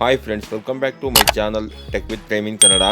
Hi friends welcome back to my channel tech with in Kannada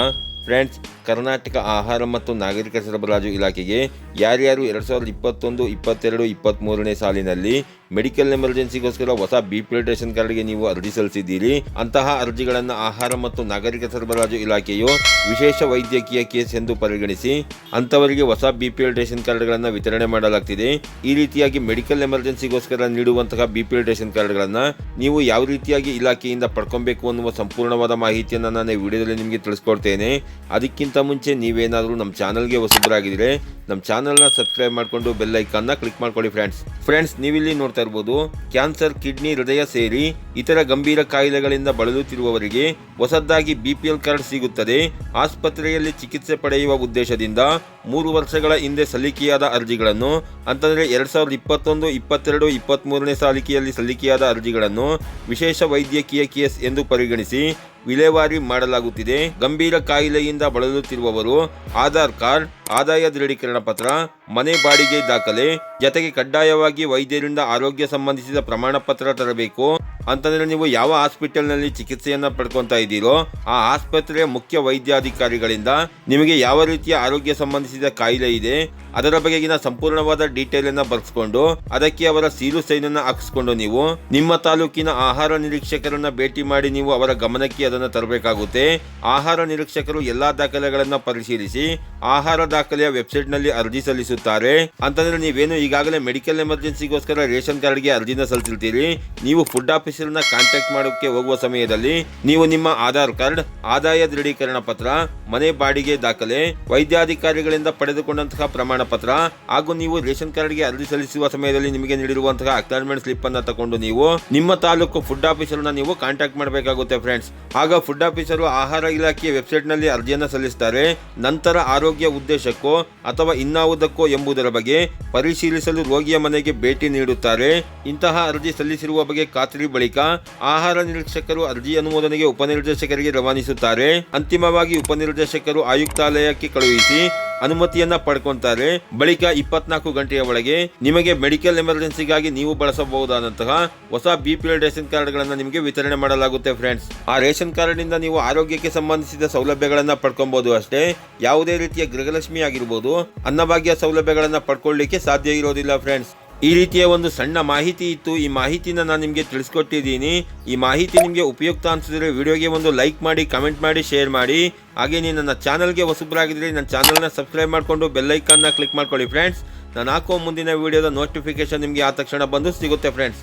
friends Karnataka ಆಹಾರ ಮತ್ತು ನಾಗರಿಕ ಸರಬರಾಜು ಇಲಾಖೆಗೆ ಯಾರ್ಯಾರು ಎರಡು ಸಾವಿರದ ಇಪ್ಪತ್ತೊಂದು, ಇಪ್ಪತ್ತೆರಡು ಇಪ್ಪತ್ತ್ಮೂರನೇ ಸಾಲಿನಲ್ಲಿ ಮೆಡಿಕಲ್ ಎಮರ್ಜೆನ್ಸಿಗೋಸ್ಕರ ಹೊಸ ಬಿ ಪಿ ಎಲ್ ರೇಷನ್ ಕಾರ್ಡ್ಗೆ ನೀವು ಅರ್ಜಿ ಸಲ್ಲಿಸಿದ್ದೀರಿ. ಅಂತಹ ಅರ್ಜಿಗಳನ್ನು ಆಹಾರ ಮತ್ತು ನಾಗರಿಕ ಸರಬರಾಜು ಇಲಾಖೆಯು ವಿಶೇಷ ವೈದ್ಯಕೀಯ ಕೇಸ್ ಎಂದು ಪರಿಗಣಿಸಿ ಅಂತವರಿಗೆ ಹೊಸ ಬಿ ಪಿ ಎಲ್ ರೇಷನ್ ಕಾರ್ಡ್ಗಳನ್ನು ವಿತರಣೆ ಮಾಡಲಾಗ್ತಿದೆ. ಈ ರೀತಿಯಾಗಿ ಮೆಡಿಕಲ್ ಎಮರ್ಜೆನ್ಸಿಗೋಸ್ಕರ ನೀಡುವಂತಹ ಬಿ ಪಿ ಎಲ್ ರೇಷನ್ ಕಾರ್ಡ್ಗಳನ್ನು ನೀವು ಯಾವ ರೀತಿಯಾಗಿ ಇಲಾಖೆಯಿಂದ ಪಡ್ಕೊಬೇಕು ಅನ್ನುವ ಸಂಪೂರ್ಣವಾದ ಮಾಹಿತಿಯನ್ನು ನಾನು ಈ ವಿಡಿಯೋದಲ್ಲಿ ನಿಮಗೆ ತಿಳಿಸ್ಕೊಡ್ತೇನೆ. ಅದಕ್ಕಿಂತ ಮುಂಚೆ ನೀವೇನಾದರೂ ನಮ್ಮ ಚಾನಲ್ಗೆ ಹೊಸಬರಾಗಿದ್ದರೆ ನಮ್ಮ ಚಾನಲ್ನ ಸಬ್ಸ್ಕ್ರೈಬ್ ಮಾಡಿಕೊಂಡು ಬೆಲ್ ಐಕಾನ್ನ ಕ್ಲಿಕ್ ಮಾಡ್ಕೊಳ್ಳಿ ಫ್ರೆಂಡ್ಸ್. ಫ್ರೆಂಡ್ಸ್, ನೀವಿಲ್ಲಿ ನೋಡ್ತಾ ಇರ್ಬೋದು ಕ್ಯಾನ್ಸರ್, ಕಿಡ್ನಿ, ಹೃದಯ ಸೇರಿ ಇತರ ಗಂಭೀರ ಕಾಯಿಲೆಗಳಿಂದ ಬಳಲುತ್ತಿರುವವರಿಗೆ ಹೊಸದಾಗಿ ಬಿಪಿಎಲ್ ಕಾರ್ಡ್ ಸಿಗುತ್ತದೆ. ಆಸ್ಪತ್ರೆಯಲ್ಲಿ ಚಿಕಿತ್ಸೆ ಪಡೆಯುವ ಉದ್ದೇಶದಿಂದ ಮೂರು ವರ್ಷಗಳ ಹಿಂದೆ ಸಲ್ಲಿಕೆಯಾದ ಅರ್ಜಿಗಳನ್ನು, ಅಂತಂದರೆ ಎರಡು ಸಾವಿರದ ಇಪ್ಪತ್ತೊಂದು, ಇಪ್ಪತ್ತೆರಡು ಇಪ್ಪತ್ತ್ಮೂರನೇ ಸಾಲಿಕೆಯಲ್ಲಿ ಸಲ್ಲಿಕೆಯಾದ ಅರ್ಜಿಗಳನ್ನು ವಿಶೇಷ ವೈದ್ಯಕೀಯ ಕೇಸ್ ಎಂದು ಪರಿಗಣಿಸಿ ವಿಲೇವಾರಿ ಮಾಡಲಾಗುತ್ತಿದೆ. ಗಂಭೀರ ಕಾಯಿಲೆಯಿಂದ ಬಳಲುತ್ತಿರುವವರು ಆಧಾರ್ ಕಾರ್ಡ್, ಆದಾಯ ದೃಢೀಕರಣ ಪತ್ರ, ಮನೆ ಬಾಡಿಗೆ ದಾಖಲೆ, ಜತೆಗೆ ಕಡ್ಡಾಯವಾಗಿ ವೈದ್ಯರಿಂದ ಆರೋಗ್ಯ ಸಂಬಂಧಿಸಿದ ಪ್ರಮಾಣ ಪತ್ರ ತರಬೇಕು. ಅಂತಂದ್ರೆ ನೀವು ಯಾವ ಹಾಸ್ಪಿಟಲ್ನಲ್ಲಿ ಚಿಕಿತ್ಸೆಯನ್ನ ಪಡ್ಕೊತಾ ಇದ್ದೀರೋ, ಆ ಆಸ್ಪತ್ರೆಯ ಮುಖ್ಯ ವೈದ್ಯಾಧಿಕಾರಿಗಳಿಂದ ನಿಮಗೆ ಯಾವ ರೀತಿಯ ಆರೋಗ್ಯ ಸಂಬಂಧಿಸಿದ ಕಾಯಿಲೆ ಇದೆ ಅದರ ಬಗೆಗಿನ ಸಂಪೂರ್ಣವಾದ ಡೀಟೇಲ್ ಅನ್ನ ಬರೆಸ್ಕೊಂಡು ಅದಕ್ಕೆ ಅವರ ಸೀಲು ಸೈನ್ ಅನ್ನ ಹಾಕಿಸ್ಕೊಂಡು ನೀವು ನಿಮ್ಮ ತಾಲೂಕಿನ ಆಹಾರ ನಿರೀಕ್ಷಕರನ್ನ ಭೇಟಿ ಮಾಡಿ ನೀವು ಅವರ ಗಮನಕ್ಕೆ ಅದನ್ನು ತರಬೇಕಾಗುತ್ತೆ. ಆಹಾರ ನಿರೀಕ್ಷಕರು ಎಲ್ಲಾ ದಾಖಲೆಗಳನ್ನ ಪರಿಶೀಲಿಸಿ ಆಹಾರ ದಾಖಲೆಯ ವೆಬ್ಸೈಟ್ನಲ್ಲಿ ಅರ್ಜಿ ಸಲ್ಲಿಸುತ್ತಾರೆ. ಅಂತಂದ್ರೆ ನೀವೇನು ಈಗಾಗಲೇ ಮೆಡಿಕಲ್ ಎಮರ್ಜೆನ್ಸಿಗೋಸ್ಕರ ರೇಷನ್ ಕಾರ್ಡ್ಗೆ ಅರ್ಜಿನ ಸಲ್ಲಿಸಿರ್ತೀರಿ. ನೀವು ಫುಡ್ ಆಫೀಸರ್ನ ಕಾಂಟ್ಯಾಕ್ಟ್ ಮಾಡೋಕೆ ಹೋಗುವ ಸಮಯದಲ್ಲಿ ನೀವು ನಿಮ್ಮ ಆಧಾರ್ ಕಾರ್ಡ್ ಆದಾಯ ದೃಢೀಕರಣ ಪತ್ರ ಮನೆ ಬಾಡಿಗೆ ದಾಖಲೆ, ವೈದ್ಯಾಧಿಕಾರಿಗಳಿಂದ ಪಡೆದುಕೊಂಡಂತಹ ಪ್ರಮಾಣ ಪತ್ರ ಹಾಗೂ ನೀವು ರೇಷನ್ ಕಾರ್ಡ್ಗೆ ಅರ್ಜಿ ಸಲ್ಲಿಸುವ ಸಮಯದಲ್ಲಿ ನಿಮಗೆ ನೀಡಿರುವಂತಹ ಅಕ್ನಾಲ್ಮೆಂಟ್ ಸ್ಲಿಪ್ ಅನ್ನ ತಗೊಂಡು ನೀವು ನಿಮ್ಮ ತಾಲೂಕು ಫುಡ್ ಆಫೀಸರ್ನ ನೀವು ಕಾಂಟ್ಯಾಕ್ಟ್ ಮಾಡಬೇಕಾಗುತ್ತೆ ಫ್ರೆಂಡ್ಸ್. ಆಗ ಫುಡ್ ಆಫೀಸರು ಆಹಾರ ಇಲಾಖೆಯ ವೆಬ್ಸೈಟ್ನಲ್ಲಿ ಅರ್ಜಿಯನ್ನು ಸಲ್ಲಿಸುತ್ತಾರೆ ನಂತರ ಆರೋಗ್ಯ ಉದ್ದೇಶಕ್ಕೋ ಅಥವಾ ಇನ್ನಾವುದಕ್ಕೋ ಎಂಬುದರ ಬಗ್ಗೆ ಪರಿಶೀಲಿಸಲು ರೋಗಿಯ ಮನೆಗೆ ಭೇಟಿ ನೀಡುತ್ತಾರೆ. ಇಂತಹ ಅರ್ಜಿ ಸಲ್ಲಿಸಿರುವ ಬಗ್ಗೆ ಖಾತ್ರಿ ಬಳಿಕ ಆಹಾರ ನಿರೀಕ್ಷಕರು ಅರ್ಜಿ ಅನುಮೋದನೆಗೆ ಉಪನಿರ್ದೇಶಕರಿಗೆ ರವಾನಿಸುತ್ತಾರೆ. ಅಂತಿಮವಾಗಿ ಉಪನಿರ್ದೇಶಕರು ಆಯುಕ್ತಾಲಯಕ್ಕೆ ಕಳುಹಿಸಿ ಅನುಮತಿಯನ್ನ ಪಡ್ಕೊಂತಾರೆ. ಬಳಿಕ ಇಪ್ಪತ್ನಾಲ್ಕು ಗಂಟೆಯ ಒಳಗೆ ನಿಮಗೆ ಮೆಡಿಕಲ್ ಎಮರ್ಜೆನ್ಸಿಗಾಗಿ ನೀವು ಬಳಸಬಹುದಾದಂತಹ ಹೊಸ ಬಿ ಪಿ ಎಲ್ ರೇಷನ್ ಕಾರ್ಡ್ಗಳನ್ನು ನಿಮಗೆ ವಿತರಣೆ ಮಾಡಲಾಗುತ್ತೆ ಫ್ರೆಂಡ್ಸ್. ಆ ರೇಷನ್ ಕಾರ್ಡ್ನಿಂದ ನೀವು ಆರೋಗ್ಯಕ್ಕೆ ಸಂಬಂಧಿಸಿದ ಸೌಲಭ್ಯಗಳನ್ನ ಪಡ್ಕೊಬಹುದು ಅಷ್ಟೇ. ಯಾವುದೇ ರೀತಿಯ ಗೃಹಲಕ್ಷ್ಮಿ ಆಗಿರ್ಬೋದು ಅನ್ನಭಾಗ್ಯ ಸೌಲಭ್ಯಗಳನ್ನ ಪಡ್ಕೊಳ್ಳಿಕ್ಕೆ ಸಾಧ್ಯ ಇರೋದಿಲ್ಲ ಫ್ರೆಂಡ್ಸ್. ಈ ರೀತಿಯ ಒಂದು ಸಣ್ಣ ಮಾಹಿತಿ ಇತ್ತು. ಈ ಮಾಹಿತಿನ ನಾನು ನಿಮಗೆ ತಿಳಿಸ್ಕೊಟ್ಟಿದ್ದೀನಿ. ಈ ಮಾಹಿತಿ ನಿಮಗೆ ಉಪಯುಕ್ತ ಅನಿಸಿದ್ರೆ ವಿಡಿಯೋಗೆ ಒಂದು ಲೈಕ್ ಮಾಡಿ, ಕಮೆಂಟ್ ಮಾಡಿ, ಶೇರ್ ಮಾಡಿ. ಹಾಗೆ ನೀವು ನನ್ನ ಚಾನಲ್ಗೆ ಹೊಸಬ್ರಾಗಿದ್ರೆ ನನ್ನ ಚಾನಲ್ನ ಸಬ್ಸ್ಕ್ರೈಬ್ ಮಾಡಿಕೊಂಡು ಬೆಲ್ಲೈಕನ್ನ ಕ್ಲಿಕ್ ಮಾಡ್ಕೊಳ್ಳಿ ಫ್ರೆಂಡ್ಸ್. ನಾನು ಹಾಕೋ ಮುಂದಿನ ವಿಡಿಯೋದ ನೋಟಿಫಿಕೇಶನ್ ನಿಮಗೆ ಆ ತಕ್ಷಣ ಬಂದು ಸಿಗುತ್ತೆ ಫ್ರೆಂಡ್ಸ್.